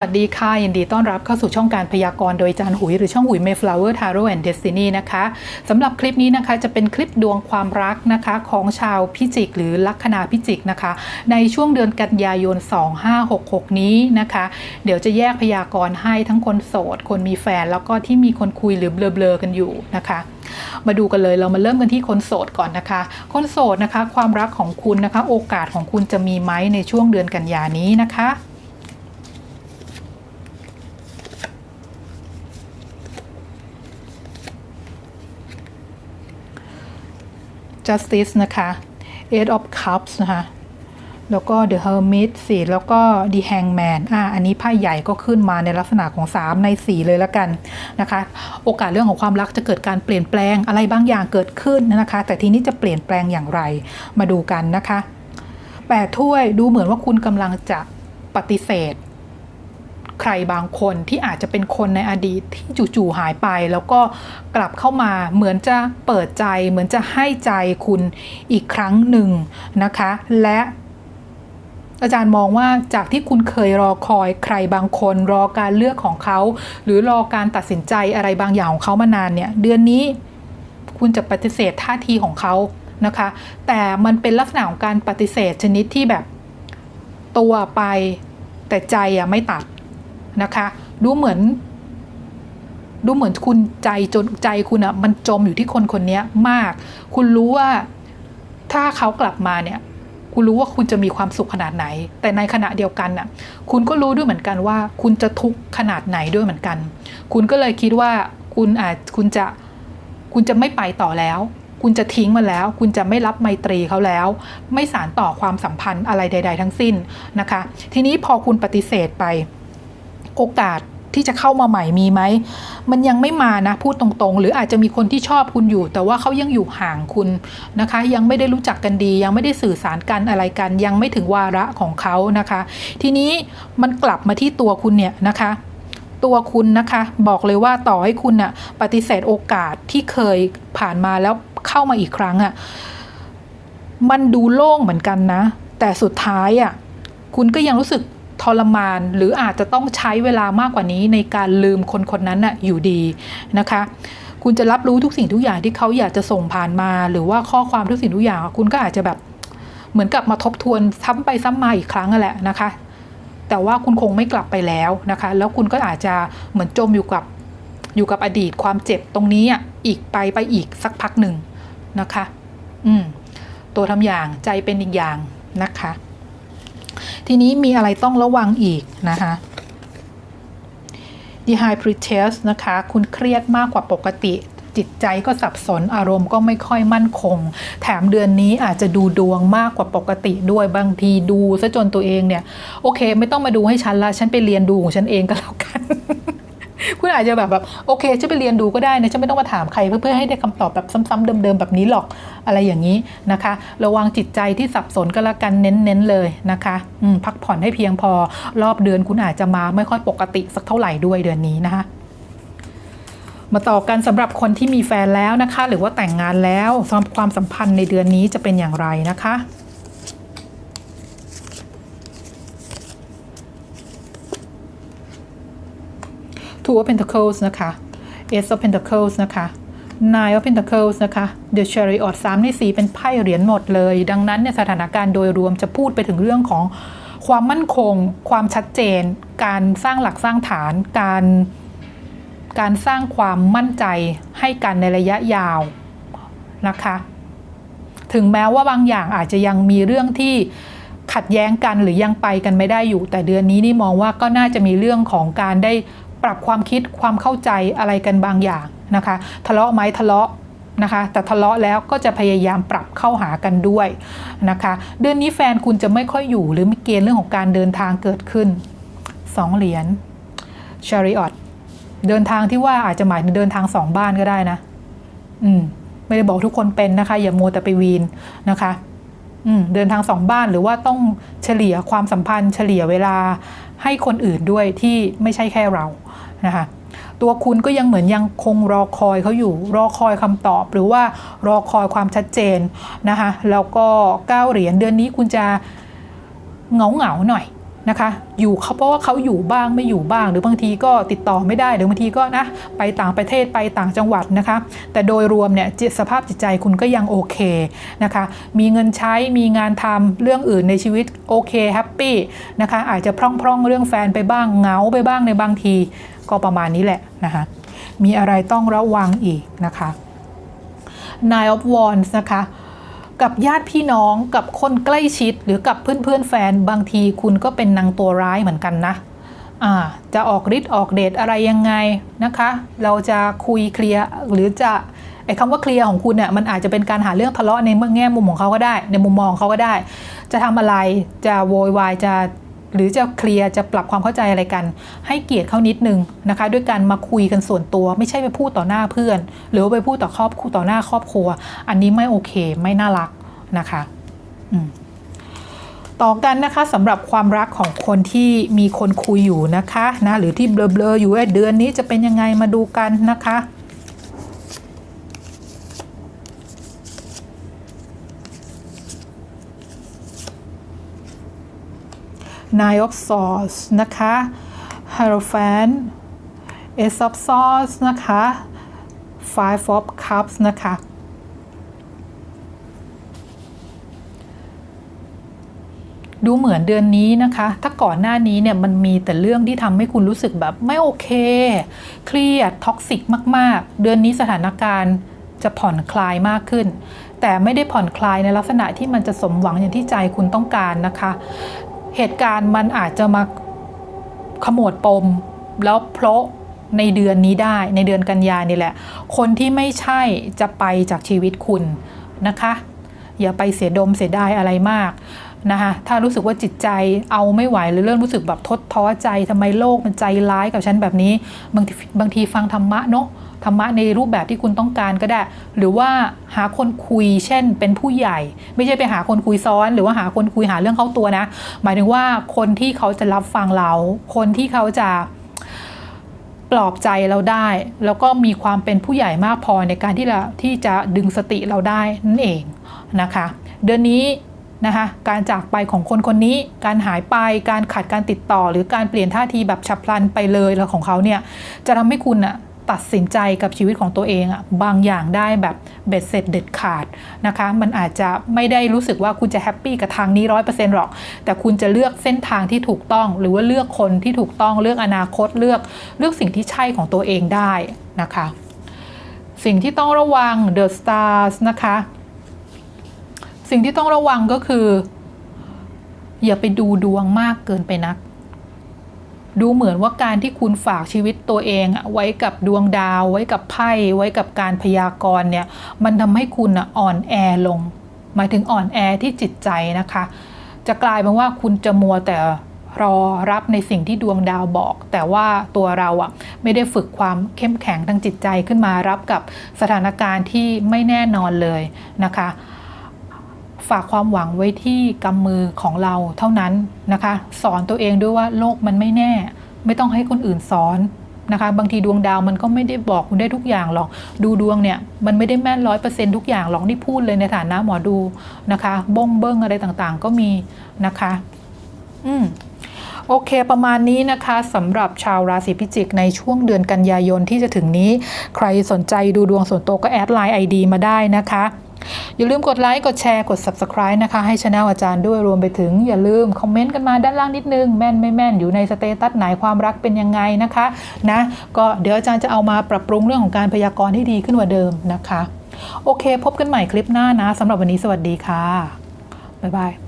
สวัสดีค่ะ ยินดีต้อนรับเข้าสู่ช่องการพยากรณ์โดยจารย์หุย หรือช่องหุย Mayflower Tarot and Destiny นะคะสำหรับคลิปนี้นะคะจะเป็นคลิปดวงความรักนะคะของชาวพิจิก หรือลัคนาพิจิกนะคะ ในช่วงเดือนกันยายน 2566 นี้นะคะ เดี๋ยวจะแยกพยากรณ์ให้ทั้งคนโสด คนมีแฟน แล้วก็ที่มีคนคุยหรือเบลอๆกันอยู่นะคะมาดูกันเลยเรามาเริ่มกันที่คนโสดก่อนนะคะ คนโสดนะคะ ความรักของคุณนะคะ โอกาสของคุณจะมีไหมในช่วงเดือนกันยานี้นะคะ justice นะคะ eight of cups นะคะ แล้วก็ the hermit สี่แล้วก็ the hangman อ่าอันนี้ไพ่ใหญ่ก็ขึ้นมาในลักษณะของ 3 ใน 4 เลยละกันนะคะ โอกาสเรื่องของความรักจะเกิดการเปลี่ยนแปลงอะไรบางอย่างเกิดขึ้นนะคะ แต่ทีนี้จะเปลี่ยนแปลงอย่างไรมาดูกันนะคะแปดถ้วยดูเหมือนว่าคุณกำลังจะปฏิเสธ ใครบางคนที่อาจจะเป็นคนในอดีตที่จู่ๆหายไป แล้วก็กลับเข้ามาเหมือนจะเปิดใจ เหมือนจะให้ใจคุณอีกครั้งหนึ่งนะคะ และอาจารย์มองว่าจากที่คุณเคยรอคอยใครบางคนรอการเลือกของเขา หรือรอการตัดสินใจอะไรบางอย่างของเขามานานเนี่ย เดือนนี้คุณจะปฏิเสธท่าทีของเขานะคะ แต่มันเป็นลักษณะของการปฏิเสธชนิดที่แบบตัวไปแต่ใจอะไม่ตัด นะคะ ดูเหมือน ดูเหมือนคุณใจจนใจคุณอะมันจมอยู่ที่คนคนนี้มาก คุณรู้ว่าถ้าเขากลับมาเนี่ยคุณรู้ว่าคุณจะมีความสุขขนาดไหน แต่ในขณะเดียวกันน่ะ คุณก็รู้ด้วยเหมือนกันว่า คุณจะทุกข์ขนาดไหนด้วยเหมือนกัน คุณก็เลยคิดว่าคุณอาจคุณจะคุณจะไม่ไปต่อแล้ว คุณจะทิ้งมันแล้ว คุณจะไม่รับไมตรีเขาแล้ว ไม่สารต่อความสัมพันธ์อะไรใด ๆ ทั้งสิ้นนะคะ ทีนี้พอคุณปฏิเสธไป โอกาสที่จะเข้ามาใหม่มีไหม มันยังไม่มานะ พูดตรงๆ หรืออาจจะมีคนที่ชอบคุณอยู่ แต่ว่าเขายังอยู่ห่างคุณนะคะ ยังไม่ได้รู้จักกันดี ยังไม่ได้สื่อสารกันอะไรกัน ยังไม่ถึงวาระของเขานะคะ ทีนี้มันกลับมาที่ตัวคุณเนี่ยนะคะ ตัวคุณนะคะ บอกเลยว่าต่อให้คุณน่ะปฏิเสธโอกาสที่เคยผ่านมาแล้วเข้ามาอีกครั้งอะ่ะมันดูโล่งเหมือนกันนะ แต่สุดท้ายอะ่ะคุณก็ยังรู้สึก ทรมาน หรืออาจจะต้องใช้เวลามากกว่านี้ในการลืมคนคนนั้นน่ะอยู่ดีนะคะ คุณจะรับรู้ทุกสิ่งทุกอย่างที่เขาอยากจะส่งผ่านมา หรือว่าข้อความทุกสิ่งทุกอย่างคุณก็อาจจะแบบเหมือนกับมาทบทวนซ้ำไปซ้ำมาอีกครั้งนั่นแหละนะคะ แต่ว่าคุณคงไม่กลับไปแล้วนะคะ แล้วคุณก็อาจจะเหมือนจมอยู่กับอยู่กับอดีตความเจ็บตรงนี้อีกไปไปอีกสักพักหนึ่งนะคะ อืม ตัวทำอย่างใจเป็นอีกอย่างนะคะ ทีนี้มีอะไรต้องระวังอีกนะคะ The High Priestess นะคะ คุณเครียดมากกว่าปกติจิตใจก็สับสนอารมณ์ก็ไม่ค่อยมั่นคง แถมเดือนนี้อาจจะดูดวงมากกว่าปกติด้วยบางทีดูซะจนตัวเองเนี่ย โอเค ไม่ต้องมาดูให้ฉันละ ฉันไปเรียนดูของฉันเองก็แล้วกัน คุณอาจจะแบบแบบโอเคฉันไปเรียนดูก็ได้นะฉันไม่ต้องมาถามใครเพื่อเพื่อให้ได้คำตอบแบบซ้ำๆเดิมๆแบบนี้หรอกอะไรอย่างนี้นะคะ ระวังจิตใจที่สับสนก็แล้วกันเน้นๆเลยนะคะอืมพักผ่อนให้เพียงพอรอบเดือนคุณอาจจะมาไม่ค่อยปกติสักเท่าไหร่ด้วยเดือนนี้นะคะมาต่อกันสำหรับคนที่มีแฟนแล้วนะคะ หรือว่าแต่งงานแล้วความสัมพันธ์ในเดือนนี้จะเป็นอย่างไรนะคะ Two of Pentacles นะคะ Ace of Pentacles นะคะ Nine of Pentacles นะคะ The Chariot 3ใน4เป็นไพ่เหรียญหมดเลย ดังนั้นเนี่ยสถานการณ์โดยรวมจะพูดไปถึงเรื่องของความมั่นคง ความชัดเจน การสร้างหลักสร้างฐาน การการสร้างความมั่นใจให้กันในระยะยาวนะคะ ถึงแม้ว่าบางอย่างอาจจะยังมีเรื่องที่ขัดแย้งกันหรือยังไปกันไม่ได้อยู่ แต่เดือนนี้นี่มองว่าก็น่าจะมีเรื่องของการได้ ปรับความคิดความเข้าใจอะไรกันบางอย่างนะคะ ทะเลาะไหมทะเลาะนะคะ แต่ทะเลาะแล้วก็จะพยายามปรับเข้าหากันด้วยนะคะ เดือนนี้แฟนคุณจะไม่ค่อยอยู่ หรือมีเกณฑ์เรื่องของการเดินทางเกิดขึ้นสองเหรียญ Chariot เดินทางที่ว่าอาจจะหมายถึงเดินทางสองบ้านก็ได้นะ อืม ไม่ได้บอกทุกคนเป็นนะคะ อย่ามัวแต่ไปวีนนะคะอืมเดินทางสองบ้านหรือว่าต้องเฉลี่ยความสัมพันธ์ เฉลี่ยเวลาให้คนอื่นด้วยที่ไม่ใช่แค่เรา นะคะตัวคุณก็ยังเหมือนยังคงรอคอยเขาอยู่ รอคอยคำตอบ หรือว่ารอคอยความชัดเจนนะคะแล้วก็ก้าวเหรียญเดือนนี้คุณจะเหงาเหงาหน่อย นะคะ อยู่เขาเพราะว่าเขาอยู่บ้างไม่อยู่บ้าง หรือบางทีก็ติดต่อไม่ได้หรือบางทีก็นะไปต่างประเทศไปต่างจังหวัดนะคะ แต่โดยรวมเนี่ยจิตสภาพจิตใจคุณก็ยังโอเคนะคะ มีเงินใช้มีงานทำเรื่องอื่นในชีวิตโอเคแฮปปี้นะคะอาจจะพร่องๆเรื่องแฟนไปบ้างเหงาไปบ้างในบางทีก็ประมาณนี้แหละนะคะมีอะไรต้องระวังอีกนะคะ Nine of Wands นะคะ กับญาติพี่น้องกับคนใกล้ชิดหรือกับเพื่อนเพื่อนแฟนบางทีคุณก็เป็นนางตัวร้ายเหมือนกันนะจะออกฤทธิ์ออกเดชอะไรยังไงนะคะ เราจะคุยเคลียร์หรือจะไอ้คำว่าเคลียร์ของคุณเนี่ยมันอาจจะเป็นการหาเรื่องทะเลาะในแง่มุมของเขาก็ได้ ในมุมมองของเขาก็ได้ จะทำอะไรจะโวยวายจะ หรือจะเคลียร์จะปรับความเข้าใจอะไรกัน ให้เกียรติเขานิดนึงนะคะ ด้วยการมาคุยกันส่วนตัว ไม่ใช่ไปพูดต่อหน้าเพื่อน หรือว่าไปพูดต่อครอบครัวต่อหน้าครอบครัว อันนี้ไม่โอเคไม่น่ารักนะคะต่อกันนะคะสำหรับความรักของคนที่มีคนคุยอยู่นะคะนะหรือที่เบลอๆอยู่เดือนนี้จะเป็นยังไงมาดูกันนะคะ Nine of Swords นะคะ Hierophant Ace of Swords นะคะ Five of Cups นะคะ ดูเหมือนเดือนนี้นะคะ ถ้าก่อนหน้านี้เนี่ยมันมีแต่เรื่องที่ทำให้คุณรู้สึกแบบไม่โอเค เครียด ท็อกซิกมาก ๆ เดือนนี้สถานการณ์จะผ่อนคลายมากขึ้น แต่ไม่ได้ผ่อนคลายในลักษณะที่มันจะสมหวังอย่างที่ใจคุณต้องการนะคะ เหตุการณ์มันอาจจะมาขมวดปม แล้วเพราะในเดือนนี้ได้ในเดือนกันยานี่แหละ คนที่ไม่ใช่จะไปจากชีวิตคุณนะคะ อย่าไปเสียดมเสียดายอะไรมากนะคะถ้ารู้สึกว่าจิตใจเอาไม่ไหวหรือเริ่มรู้สึกแบบทดท้อใจทำไมโลกมันใจร้ายกับฉันแบบนี้ บางทีบางทีฟังธรรมะเนาะ ธรรมะในรูปแบบที่คุณต้องการก็ได้ หรือว่าหาคนคุยเช่น เป็นผู้ใหญ่ ไม่ใช่ไปหาคนคุยซ้อน หรือว่าหาคนคุยหาเรื่องเข้าตัวนะ หมายถึงว่าคนที่เขาจะรับฟังเรา คนที่เขาจะปลอบใจเราได้ แล้วก็มีความเป็นผู้ใหญ่มากพอในการที่เราที่จะดึงสติเราได้นั่นเองนะคะ เดือนนี้นะคะการจากไปของคนคนนี้ การหายไป การขาดการติดต่อ หรือการเปลี่ยนท่าทีแบบฉับพลันไปเลยแล้วของเขาเนี่ยจะทำให้คุณอะ ตัดสินใจกับชีวิตของตัวเองอะบางอย่างได้แบบเบ็ดเสร็จเด็ดขาดนะคะ มันอาจจะไม่ได้รู้สึกว่าคุณจะแฮปปี้กับทางนี้ร้อยเปอร์เซ็นต์หรอก แต่คุณจะเลือกเส้นทางที่ถูกต้อง หรือว่าเลือกคนที่ถูกต้องเลือกอนาคตเลือกเลือกสิ่งที่ใช่ของตัวเองได้นะคะ สิ่งที่ต้องระวัง The Stars นะคะ สิ่งที่ต้องระวังก็คือ อย่าไปดูดวงมากเกินไปนัก ดูเหมือนว่าการที่คุณฝากชีวิตตัวเองไว้กับดวงดาว ไว้กับไพ่ไว้กับการพยากรณ์เนี่ยมันทำให้คุณอ่อนแอลง หมายถึงอ่อนแอที่จิตใจนะคะ จะกลายเป็นว่าคุณจะมัวแต่รอรับในสิ่งที่ดวงดาวบอก แต่ว่าตัวเราอะไม่ได้ฝึกความเข้มแข็งทางจิตใจขึ้นมารับกับสถานการณ์ที่ไม่แน่นอนเลยนะคะ ฝากความหวังไว้ที่กำมือของเราเท่านั้นนะคะ สอนตัวเองด้วยว่าโลกมันไม่แน่ ไม่ต้องให้คนอื่นสอนนะคะ บางทีดวงดาวมันก็ไม่ได้บอกคุณได้ทุกอย่างหรอก ดูดวงเนี่ยมันไม่ได้แม่นร้อยเปอร์เซ็นทุกอย่างหรอกนี่พูดเลยในฐานะหมอดูนะคะบ้งเบิ้งอะไรต่างๆ ก็มีนะคะ อืมโอเค ประมาณนี้นะคะสำหรับชาวราศีพิจิกในช่วงเดือนกันยายนที่จะถึงนี้ ใครสนใจดูดวงส่วนตัวก็แอดไลน์ ID มาได้นะคะ อย่าลืมกดไลค์ กดแชร์ กด Subscribe นะคะ ให้ช anel อาจารย์ด้วยรวมไปถึง อย่าลืมคอมเมนต์กันมาด้านล่างนิดนึง แม่นไม่แม่นอยู่ในสเตตัสไหนความรักเป็นยังไงนะคะนะก็เดี๋ยวอาจารย์จะเอามาปรับปรุงเรื่องของการพยากรณ์ให้ดีขึ้นกว่าเดิมนะคะ โอเค พบกันใหม่คลิปหน้านะสำหรับวันนี้สวัสดีค่ะบ๊ายบาย